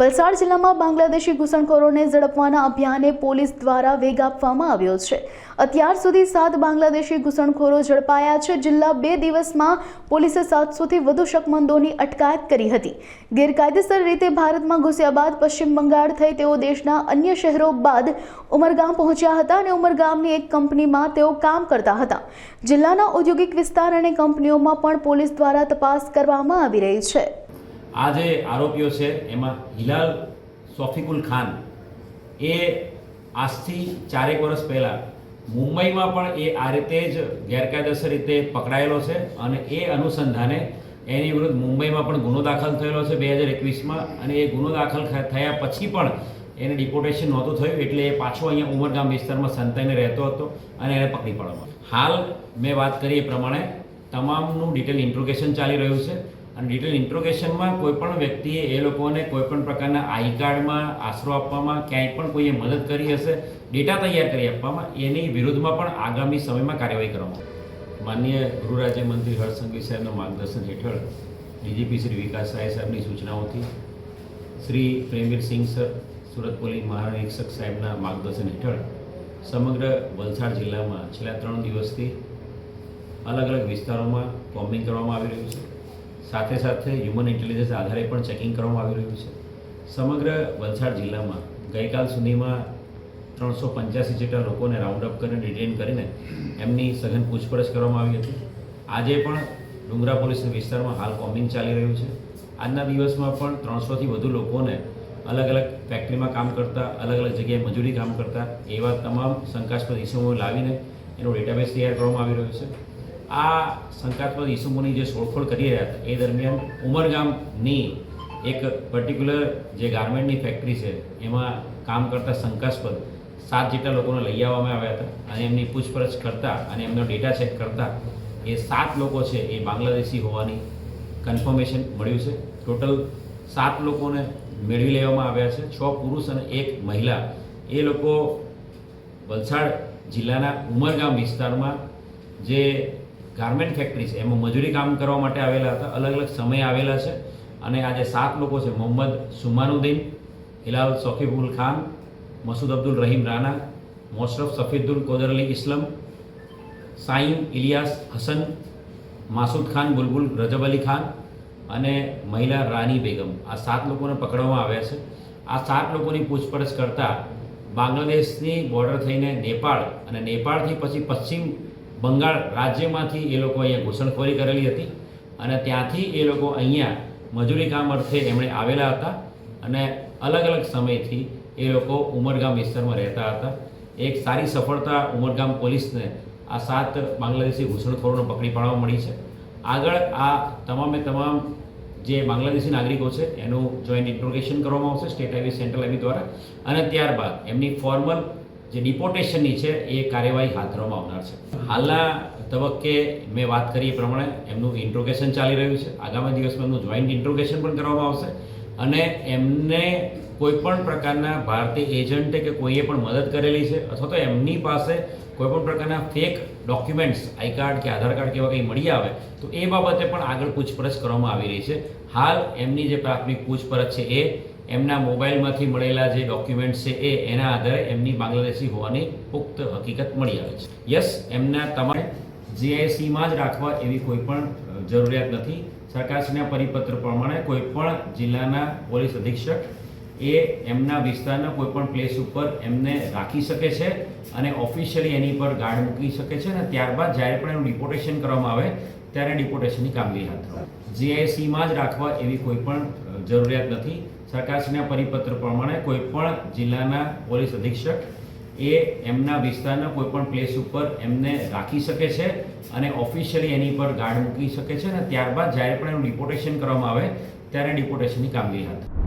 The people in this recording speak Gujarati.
વલસાડ જિલ્લામાં બાંગ્લાદેશી ઘૂસણખોરોને ઝડપવાના અભિયાને પોલીસ દ્વારા વેગ આપવામાં આવ્યો છે. અત્યાર સુધી સાત બાંગ્લાદેશી ઘૂસણખોરો ઝડપાયા છે. જિલ્લા બે દિવસમાં પોલીસે સાતસોથી વધુ શકમંદોની અટકાયત કરી હતી. ગેરકાયદેસર રીતે ભારતમાં ઘૂસ્યા બાદ પશ્ચિમ બંગાળ થઈ તેઓ દેશના અન્ય શહેરો બાદ ઉમરગામ પહોંચ્યા હતા અને ઉમરગામની એક કંપનીમાં તેઓ કામ કરતા હતા. જિલ્લાના ઔદ્યોગિક વિસ્તાર અને કંપનીઓમાં પણ પોલીસ દ્વારા તપાસ કરવામાં આવી રહી છે. આ જે આરોપીઓ છે, એમાં હિલાલ સોફિકુલ ખાન, એ આજથી ચારેક વર્ષ પહેલાં મુંબઈમાં પણ એ આ રીતે જ ગેરકાયદેસર રીતે પકડાયેલો છે અને એ અનુસંધાને એની વિરુદ્ધ મુંબઈમાં પણ ગુનો દાખલ થયેલો છે બે હજાર એકવીસમાં અને એ ગુનો દાખલ થયા પછી પણ એને ડિપોટેશન નહોતું થયું એટલે એ પાછો અહીંયા ઉમરગામ વિસ્તારમાં સંતાઈને રહેતો હતો અને એને પકડી પાડવામાં. હાલ મેં વાત કરી એ પ્રમાણે તમામનું ડિટેલ ઇન્ટ્રોગેશન ચાલી રહ્યું છે. અને ડિટેલ ઇન્ટ્રોગેશનમાં કોઈ પણ વ્યક્તિએ એ લોકોને કોઈ પણ પ્રકારના આઈ કાર્ડમાં આશરો આપવામાં ક્યાંય પણ કોઈએ મદદ કરી હશે, ડેટા તૈયાર કરી આપવામાં, એની વિરુદ્ધમાં પણ આગામી સમયમાં કાર્યવાહી કરવામાં માન્ય ગૃહ રાજ્યમંત્રી હર્ષસંઘવી સાહેબના માર્ગદર્શન હેઠળ ડીજીપી શ્રી વિકાસ રાય સાહેબની સૂચનાઓથી શ્રી પ્રેમવીર સિંહ સર, સુરત પોલીસ મહાનિરીક્ષક સાહેબના માર્ગદર્શન હેઠળ સમગ્ર વલસાડ જિલ્લામાં છેલ્લા ત્રણ દિવસથી અલગ અલગ વિસ્તારોમાં બોમ્બિંગ કરવામાં આવી રહ્યું છે. સાથે સાથે હ્યુમન ઇન્ટેલિજન્સ આધારે પણ ચેકિંગ કરવામાં આવી રહ્યું છે. સમગ્ર વલસાડ જિલ્લામાં ગઈકાલ સુધીમાં ત્રણસો પંચ્યાસી જેટલા લોકોને રાઉન્ડ અપ કરીને ડિટેન કરીને એમની સઘન પૂછપરછ કરવામાં આવી હતી. આજે પણ ડુંગરા પોલીસના વિસ્તારમાં હાલ કોમ્બિંગ ચાલી રહ્યું છે. આજના દિવસમાં પણ ત્રણસોથી વધુ લોકોને અલગ અલગ ફેક્ટરીમાં કામ કરતા, અલગ અલગ જગ્યાએ મજૂરી કામ કરતા એવા તમામ શંકાસ્પદ ઇસમો લાવીને એનો ડેટાબેઝ તૈયાર કરવામાં આવી રહ્યો છે. આ શંકાસ્પદ ઇસમોની જે શોધખોળ કરી રહ્યા હતા, એ દરમિયાન ઉમરગામની એક પર્ટિક્યુલર જે ગાર્મેન્ટની ફેક્ટરી છે, એમાં કામ કરતા શંકાસ્પદ સાત જેટલા લોકોને લઈ આવવામાં આવ્યા હતા અને એમની પૂછપરછ કરતા અને એમનો ડેટા ચેક કરતા એ સાત લોકો છે એ બાંગ્લાદેશી હોવાની કન્ફર્મેશન મળ્યું છે. ટોટલ સાત લોકોને મેળવી લેવામાં આવ્યા છે, છ પુરુષ અને એક મહિલા. એ લોકો વલસાડ જિલ્લાના ઉમરગામ વિસ્તારમાં જે ગાર્મેન્ટ ફેક્ટરી છે. એમાં મજૂરી કામ કરવા માટે આવેલા હતા. અલગ અલગ સમય આવેલા છે. અને આજે સાત લોકો છે. મોહમ્મદ સુમાનુદ્દીન, હિલાલ સોફીબુલ ખાન, મસૂદ અબ્દુલ રહીમ રાના, મોશરફ સફીદુલ કોદર અલી ઇસ્લમ, સાઈમ ઇલિયાસ હસન, માસૂદ ખાન બુલબુલ રજબ અલી ખાન અને મહિલા રાની બેગમ. આ સાત લોકોને પકડવામાં આવ્યા છે. આ સાત લોકોની પૂછપરછ કરતાં બાંગ્લાદેશની બોર્ડર થઈને નેપાળ અને નેપાળથી પછી પશ્ચિમ બંગાળ રાજ્યમાંથી એ લોકો અહીંયા ઘૂસણખોરી કરેલી હતી અને ત્યાંથી એ લોકો અહીંયા મજૂરી કામ અર્થે એમણે આવેલા હતા અને અલગ અલગ સમયથી એ લોકો ઉમરગામ વિસ્તારમાં રહેતા હતા. એક સારી સફળતા ઉમરગામ પોલીસને આ સાત બાંગ્લાદેશી ઘૂસણખોરોને પકડી પાડવા મળી છે. આગળ આ તમામે તમામ જે બાંગ્લાદેશી નાગરિકો છે એનું જોઈન્ટ ઇન્ટ્રોગેશન કરવામાં આવશે સ્ટેટ આઈવી સેન્ટ્રલ આઈવી દ્વારા. અને ત્યારબાદ એમની ફોર્મલ જે ડિપોર્ટેશનની છે, એ કાર્યવાહી હાથ ધરવામાં આવનાર છે. હાલના તબક્કે મેં વાત કરી એ પ્રમાણે એમનું ઇન્ટ્રોગેશન ચાલી રહ્યું છે. આગામી દિવસમાં એમનું જોઈન્ટ ઇન્ટ્રોગેશન પણ કરવામાં આવશે અને એમને કોઈ પણ પ્રકારના ભારતીય એજન્ટે કે કોઈએ પણ મદદ કરેલી છે અથવા તો એમની પાસે કોઈ પણ પ્રકારના ફેક ડોક્યુમેન્ટ્સ આઈ કાર્ડ કે આધાર કાર્ડ કે એવા કંઈ મળી આવે, તો એ બાબતે પણ આગળ પૂછપરછ કરવામાં આવી રહી છે. હાલ એમની જે પ્રાથમિક પૂછપરછ છે એ એમના મોબાઈલમાંથી મળેલા જે ડોક્યુમેન્ટ્સ છે એ એના આધારે એમની બાંગ્લાદેશી હોવાની પુખ્ત હકીકત મળી આવે છે. યસ એમના તમારે જીઆઈસીમાં જ રાખવા એવી કોઈ પણ જરૂરિયાત નથી. સરકારશ્રીના પરિપત્ર પ્રમાણે કોઈ પણ જિલ્લાના પોલીસ અધિક્ષક એ એમના વિસ્તારના કોઈ પણ પ્લેસ ઉપર એમને રાખી શકે છે અને ઓફિશિયલી એની પર ગાર્ડ મૂકી શકે છે અને ત્યારબાદ જ્યારે પણ એનું ડિપોર્ટેશન કરવામાં આવે ત્યારે ડિપોર્ટેશનની કામગીરી હાથ ધરવામાં જીઆઈસીમાં જ રાખવા એવી કોઈ પણ જરૂરિયાત નથી. સરકારશ્રીના પરિપત્ર પ્રમાણે કોઈ પણ જિલ્લાના પોલીસ અધિક્ષક એ એમના વિસ્તારના કોઈ પણ પ્લેસ ઉપર એમને રાખી શકે છે અને ઓફિશિયલી એની પર ગાર્ડ મૂકી શકે છે અને ત્યારબાદ જ્યારે પણ એનું ડિપોર્ટેશન કરવામાં આવે ત્યારે ડિપોર્ટેશનની કામગીરી હાથ